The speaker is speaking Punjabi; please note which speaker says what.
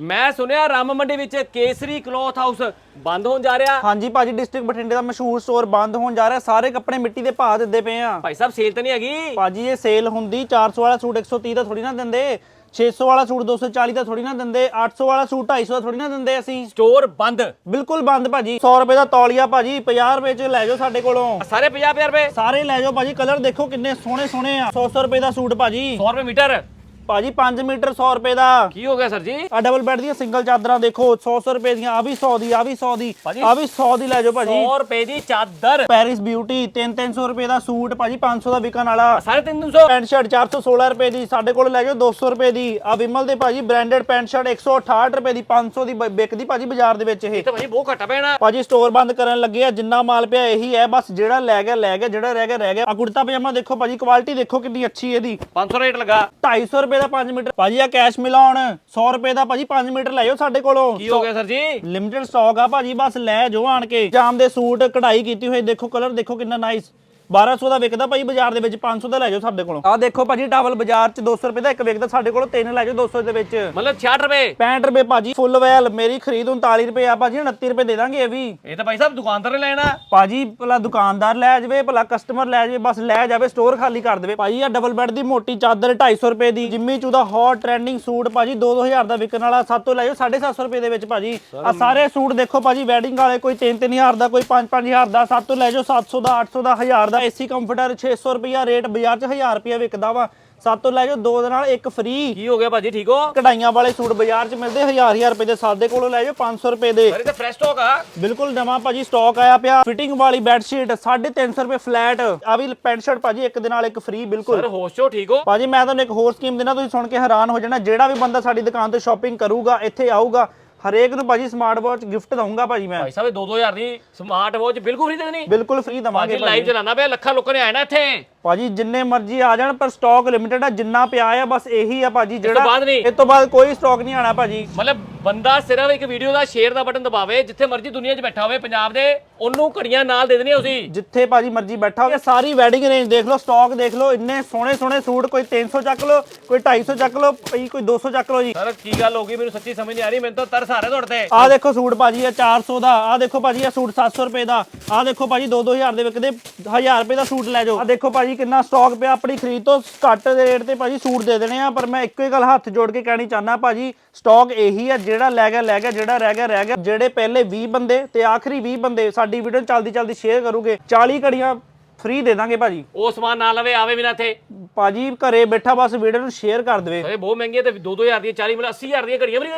Speaker 1: ਮੈਂ ਸੁਣਿਆ ਰਾਮ ਮੰਡੀ ਵਿੱਚ ਕੇਸਰੀ ਕਲੋਥ ਹਾਊਸ ਬੰਦ ਹੋਣ ਜਾ ਰਿਹਾ।
Speaker 2: ਹਾਂਜੀ ਭਾਜੀ ਡਿਸਟ੍ਰਿਕਟ ਬਠਿੰਡੇ ਦਾ ਮਸ਼ਹੂਰ ਸਟੋਰ ਬੰਦ ਹੋਣ ਜਾ ਰਿਹਾ। ਸਾਰੇ ਕੱਪੜੇ ਮਿੱਟੀ ਦੇ ਭਾਅ ਦਿੰਦੇ ਪਏ ਆ।
Speaker 1: ਭਾਈ ਸਾਹਿਬ ਸੇਲ ਤਾਂ ਨਹੀਂ ਹੈਗੀ।
Speaker 2: ਭਾਜੀ ਇਹ ਸੇਲ ਹੁੰਦੀ 400 ਵਾਲਾ ਸੂਟ 130 ਦਾ ਥੋੜੀ ਨਾ ਦਿੰਦੇ। 600 ਵਾਲਾ ਸੂਟ 240 ਦਾ ਥੋੜੀ ਨਾ ਦਿੰਦੇ। 800 ਵਾਲਾ ਸੂਟ 250 ਦਾ ਥੋੜੀ ਨਾ ਦਿੰਦੇ ਅਸੀਂ।
Speaker 1: ਸਟੋਰ ਬੰਦ।
Speaker 2: ਬਿਲਕੁਲ ਬੰਦ ਭਾਜੀ। 100 ਰੁਪਏ ਦਾ ਤੌਲੀਆ ਭਾਜੀ 50 ਰੁਪਏ ਚ ਲੈ ਜਾਓ ਸਾਡੇ ਕੋਲੋਂ।
Speaker 1: ਸਾਰੇ 50 ਰੁਪਏ?
Speaker 2: ਸਾਰੇ ਲੈ ਜਾਓ ਭਾਜੀ ਕਲਰ ਦੇਖੋ ਕਿੰਨੇ ਸੋਹਣੇ ਸੋਹਣੇ ਆ। 100 ਰੁਪਏ ਦਾ ਸੂਟ ਭਾਜੀ।
Speaker 1: 100 ਰੁਪਏ ਮੀਟਰ?
Speaker 2: ਭਾਜੀ 5 ਮੀਟਰ 100 ਰੁਪਏ ਦਾ।
Speaker 1: ਕੀ ਹੋ ਗਿਆ ਸਰ ਜੀ?
Speaker 2: ਆ ਡਬਲ ਬੈੱਡ ਦੀਆਂ ਸਿੰਗਲ ਚਾਦਰਾਂ ਦੇਖੋ 100 100 ਰੁਪਏ ਦੀਆਂ ਆ ਵੀ 100 ਦੀ ਆ ਵੀ 100 ਦੀ
Speaker 1: ਭਾਜੀ,
Speaker 2: ਆ ਵੀ 100 ਦੀ ਲੈ ਜਾਓ ਭਾਜੀ।
Speaker 1: 100 ਰੁਪਏ ਦੀ ਚਾਦਰ।
Speaker 2: ਪੈਰਿਸ ਬਿਊਟੀ 3 300 ਰੁਪਏ ਦਾ ਸੂਟ ਭਾਜੀ 500 ਦਾ ਵਿਕਣ ਵਾਲਾ।
Speaker 1: ਸਾਰੇ 300
Speaker 2: ਪੈਂਟ ਸ਼ਰਟ 416 ਰੁਪਏ ਦੀ ਸਾਡੇ ਕੋਲ ਲੈ ਜਾਓ 200 ਰੁਪਏ ਦੀ। ਆ ਵਿਮਲ ਦੇ ਭਾਜੀ ਬ੍ਰਾਂਡਡ ਪੈਂਟ ਸ਼ਰਟ 168 ਰੁਪਏ ਦੀ 500 ਦੀ ਬ- ਵਿਕਦੀ ਭਾਜੀ ਬਾਜ਼ਾਰ ਦੇ ਵਿੱਚ ਇਹ।
Speaker 1: ਤਾਂ ਭਾਈ ਬਹੁਤ ਘਟਾ ਪੈਣਾ
Speaker 2: ਭਾਜੀ ਸਟੋਰ ਬੰਦ ਕਰਨ ਲੱਗੇ ਆ ਜਿੰਨਾ ਮਾਲ ਪਿਆ ਇਹੀ ਹੈ ਬਸ ਜਿਹੜਾ ਲੈ ਗਿਆ ਲੈ ਗਿਆ ਜਿਹੜਾ ਰਹਿ ਗਿਆ ਰਹਿ ਗਿਆ। ਆ ਕੁੜਤਾ ਪਜਾਮਾ ਦੇਖੋ ਭਾਜੀ ਕੁਆਲਿਟੀ ਦੇਖੋ ਕਿੰਨੀ ਅੱਛੀ ਇਹਦੀ।
Speaker 1: 500 ਰੇਟ ਲਗਾ।
Speaker 2: 250 ਰੁਪਏ ਦਾ 5 ਮੀਟਰ। ਭਾਜੀ ਆ ਕੈਸ਼ ਮਿਲਾਉਣ। 100 ਰੁਪਏ ਦਾ ਭਾਜੀ 5 ਮੀਟਰ ਲੈ ਜਾਓ ਸਾਡੇ ਕੋਲੋਂ।
Speaker 1: ਕੀ ਹੋ ਗਿਆ ਸਰ ਜੀ?
Speaker 2: ਲਿਮਿਟਡ ਸਟਾਕ ਆ ਭਾਜੀ ਬਸ ਲੈ ਜੋ ਆਣ ਕੇ। ਜਾਮ ਦੇ ਸੂਟ ਕਢਾਈ ਕੀਤੀ ਹੋਈ ਦੇਖੋ ਕਲਰ ਦੇਖੋ ਕਿੰਨਾ ਨਾਈਸ 1200 ਦਾ ਵਿਕਦਾ ਭਾਈ ਬਾਜ਼ਾਰ ਦੇ ਵਿੱਚ 500 ਦਾ ਲੈ ਜਾਓ ਸਾਡੇ ਕੋਲੋਂ। ਆ ਦੇਖੋ ਭਾਜੀ ਟਾਵਲ ਬਾਜ਼ਾਰ 'ਚ 200 ਰੁਪਏ ਦਾ ਇੱਕ ਵਿਕਦਾ ਸਾਡੇ ਕੋਲੋਂ ਤਿੰਨ ਲੈ ਜਾਓ 200 ਦੇ ਵਿੱਚ।
Speaker 1: ਮਤਲਬ 66 ਰੁਪਏ?
Speaker 2: 65 ਰੁਪਏ ਭਾਜੀ ਫੁੱਲ ਵੈਲ ਮੇਰੀ ਖਰੀਦ 39 ਰੁਪਏ ਆ ਭਾਜੀ 29 ਰੁਪਏ ਦੇ ਦਾਂਗੇ ਇਹ ਵੀ।
Speaker 1: ਇਹ ਤਾਂ ਭਾਈ ਸਾਹਿਬ ਦੁਕਾਨਦਾਰ ਨੇ ਲੈਣਾ।
Speaker 2: ਭਾਜੀ ਭਲਾ ਦੁਕਾਨਦਾਰ ਲੈ ਜਾਵੇ ਭਲਾ ਕਸਟਮਰ ਲੈ ਜਾਵੇ ਬਸ ਲੈ ਜਾਵੇ ਸਟੋਰ ਖਾਲੀ ਕਰ ਦੇਵੇ। ਭਾਜੀ ਆ ਡਬਲ ਬੈੱਡ ਦੀ ਮੋਟੀ ਚਾਦਰ 250 ਰੁਪਏ ਦੀ ਜਿੰਮੀ ਚੂ ਦਾ ਹੌਟ ਟ੍ਰੈਂਡਿੰਗ ਸੂਟ ਭਾਜੀ 2-2000 ਦਾ ਵਿਕਣ ਵਾਲਾ ਸੱਤ ਤੋਂ ਲੈ ਜਾਓ 750 ਰੁਪਏ ਦੇ ਵਿੱਚ ਭਾਜੀ। ਆ ਸਾਰੇ ਸੂਟ ਦੇਖੋ ਭਾਜੀ ਵੈਡਿੰਗ ਵਾਲੇ ਕੋਈ 3-3000 ਦਾ ਕੋਈ 5-5000 ਦਾ ਸੱਤ ਤੋਂ ਲੈ ਜਾਓ 700 ਦਾ 800 ਦਾ 1000 ਦਾ ਏਸੀ ਕੰਫਰਟਰ 600 ਰੁਪਿਆ ਰੇਟ ਬਾਜ਼ਾਰ 'ਚ 1000 ਰੁਪਿਆ ਵਿਕਦਾ ਵਾ। ਸੱਤ ਤੋਂ ਲੈ ਜਾਓ ਦੋ ਦੇ ਨਾਲ ਇੱਕ ਫ੍ਰੀ
Speaker 1: ਕੀ ਹੋ ਗਿਆ ਭਾਜੀ ਠੀਕ ਹੋ?
Speaker 2: ਕਢਾਈਆਂ ਵਾਲੇ ਸੂਟ ਬਾਜ਼ਾਰ 'ਚ ਮਿਲਦੇ 1000-1000 ਰੁਪਏ ਦੇ ਸਾਡੇ ਕੋਲੋਂ ਲੈ ਜਾਓ 500 ਰੁਪਏ ਦੇ।
Speaker 1: ਸਰ ਇਹ ਤਾਂ ਫਰੈਸ਼ ਸਟਾਕ ਆ।
Speaker 2: ਬਿਲਕੁਲ ਨਵਾਂ ਭਾਜੀ ਸਟਾਕ ਆਇਆ ਪਿਆ। ਫਿਟਿੰਗ ਵਾਲੀ ਬੈੱਡ ਸ਼ੀਟ 350 ਰੁਪਏ ਫਲੈਟ ਆ ਵੀ ਪੈਂਟ ਸ਼ਰਟ ਭਾਜੀ ਇੱਕ ਦੇ ਨਾਲ ਇੱਕ ਫ੍ਰੀ
Speaker 1: ਸਰ
Speaker 2: ਬਿਲਕੁਲ
Speaker 1: ਹੋਸ਼ ਚੋ ਠੀਕ ਹੋ?
Speaker 2: ਭਾਜੀ ਮੈਂ ਤੁਹਾਨੂੰ ਇੱਕ ਹੋਰ ਸਕੀਮ ਦੇਣਾ ਤੁਸੀਂ ਸੁਣ ਕੇ ਹੈਰਾਨ ਹੋ ਜਾਣਾ। ਜਿਹੜਾ ਵੀ ਬੰਦਾ ਸਾਡੀ ਦੁਕਾਨ ਤੋਂ ਸ਼ਾਪਿੰਗ ਕਰੂਗਾ ਇੱਥੇ ਆਊਗਾ ਹਰੇਕ ਨੂੰ ਭਾਜੀ ਸਮਾਰਟ ਵਾਚ ਗਿਫਟ ਦਊਂਗਾ ਭਾਜੀ ਮੈਂ।
Speaker 1: ਭਾਈ ਸਾਹਿਬ ਇਹ 2-2000 ਦੀ ਸਮਾਰਟ ਵਾਚ ਬਿਲਕੁਲ ਫ੍ਰੀ ਦੇਣੀ।
Speaker 2: ਬਿਲਕੁਲ ਫ੍ਰੀ ਦਵਾਂਗੇ
Speaker 1: ਭਾਜੀ ਲਾਈਵ ਚਲਾਣਾ ਪਿਆ ਲੱਖਾਂ ਲੋਕਾਂ ਨੇ ਆਣਾ ਇੱਥੇ।
Speaker 2: ਭਾਜੀ ਜਿੰਨੇ ਮਰਜ਼ੀ ਆ ਜਾਣ ਪਰ ਸਟਾਕ ਲਿਮਿਟਡ ਆ ਜਿੰਨਾ ਪਿਆ ਆ ਬਸ ਇਹੀ ਆ ਭਾਜੀ ਜਿਹੜਾ
Speaker 1: ਬਾਅਦ ਨਹੀਂ।
Speaker 2: ਇਸ ਤੋਂ ਬਾਅਦ ਕੋਈ ਸਟਾਕ ਨਹੀਂ ਆਣਾ ਭਾਜੀ।
Speaker 1: ਮਤਲਬ ਬੰਦਾ ਸਿਰਫ ਇੱਕ ਵੀਡੀਓ ਦਾ ਸ਼ੇਅਰ ਦਾ ਬਟਨ ਦਬਾਵੇ ਜਿੱਥੇ ਮਰਜ਼ੀ ਦੁਨੀਆ 'ਚ ਬੈਠਾ ਹੋਵੇ ਪੰਜਾਬ ਦੇ ਉਹਨੂੰ ਘੜੀਆਂ ਨਾਲ ਦੇ ਦੇਣੀਆਂ ਤੁਸੀਂ।
Speaker 2: ਜਿੱਥੇ ਭਾਜੀ ਮਰਜ਼ੀ ਬੈਠਾ ਹੋਵੇ ਸਾਰੀ ਵੈਡਿੰਗ ਰੇਂਜ ਦੇਖ ਲਓ ਸਟਾਕ ਦੇਖ ਲਓ ਇੰਨੇ ਸੋਹਣੇ ਸੋਹਣੇ ਸੂਟ ਕੋਈ 300 ਚੱਕ ਲਓ ਕੋਈ 250 ਚੱਕ ਲਓ ਭਾਈ ਕੋਈ 200 ਚੱਕ ਲਓ ਜੀ।
Speaker 1: ਸਰ ਕੀ ਗੱਲ ਹੋ ਗਈ? ਮੈਨੂੰ ਸੱਚੀ ਸਮਝ ਨਹੀਂ ਆ ਰਹੀ ਮੈਨੂੰ ਤਾਂ ਤਰਸ ਆ ਰਿਹਾ ਤੁਹਾਡੇ ਤੇ।
Speaker 2: ਆਹ ਦੇਖੋ ਸੂਟ ਭਾਜੀ ਇਹ 400 ਦਾ ਆਹ ਦੇਖੋ ਭਾਜੀ ਇਹ ਸੂਟ 700 ਰੁਪਏ ਦਾ ਆਹ ਦੇਖੋ ਭਾਜੀ 2-2000 ਦੇ ਵਿਕਦੇ 1000 ਰੁਪਏ ਦਾ ਸੂਟ ਲੈ ਜਾਓ। ਆਹ ਦੇਖੋ ਭਾਜੀ ਕਿੰਨਾ ਸਟਾਕ ਪਿਆ ਆਪਣੀ ਖਰੀਦ ਤੋਂ ਘੱਟ ਦੇ ਰੇਟ ਤੇ ਭਾਜੀ ਸੂਟ ਦੇ ਦੇਣੇ ਆ ਪਰ ਮੈਂ ਇੱਕੋ ਹੀ ਗੱਲ ਹੱਥ ਜੋੜ ਕੇ ਕਹਿਣੀ ਚਾਹਨਾ ਭਾਜੀ ਸਟਾਕ ਇਹੀ ਆ ਜਿਹੜਾ ਲੈ ਗਿਆ ਲੈ ਗਿਆ ਜਿਹੜਾ ਰਹਿ ਗਿਆ ਰਹਿ ਗਿਆ ਜਿਹੜੇ ਪਹਿਲੇ 20 ਬੰਦੇ ਤੇ ਆਖਰੀ 20 ਬੰਦੇ ਸਾਡੀ ਵੀਡੀਓ ਚਲਦੀ ਚਲਦੀ ਸ਼ੇਅਰ ਕਰੋਗੇ 40 ਘੜੀਆਂ ਫ੍ਰੀ ਦੇ ਦਾਂਗੇ ਭਾਜੀ।
Speaker 1: ਉਹ ਸਮਾਨ ਨਾ ਲਵੇ ਆਵੇ ਵੀ ਨਾ ਇੱਥੇ।
Speaker 2: ਭਾਜੀ ਘਰੇ ਬੈਠਾ ਬਸ ਵੀਡੀਓ ਨੂੰ ਸ਼ੇਅਰ ਕਰ ਦੇਵੇ।
Speaker 1: ਬਹੁਤ ਮਹਿੰਗੀ ਹੈ ਤੇ 2-2000 ਦੀਆਂ 40 ਮਤਲਬ 80000 ਦੀਆਂ ਘੜੀਆਂ ਵੀ ਨਹੀਂ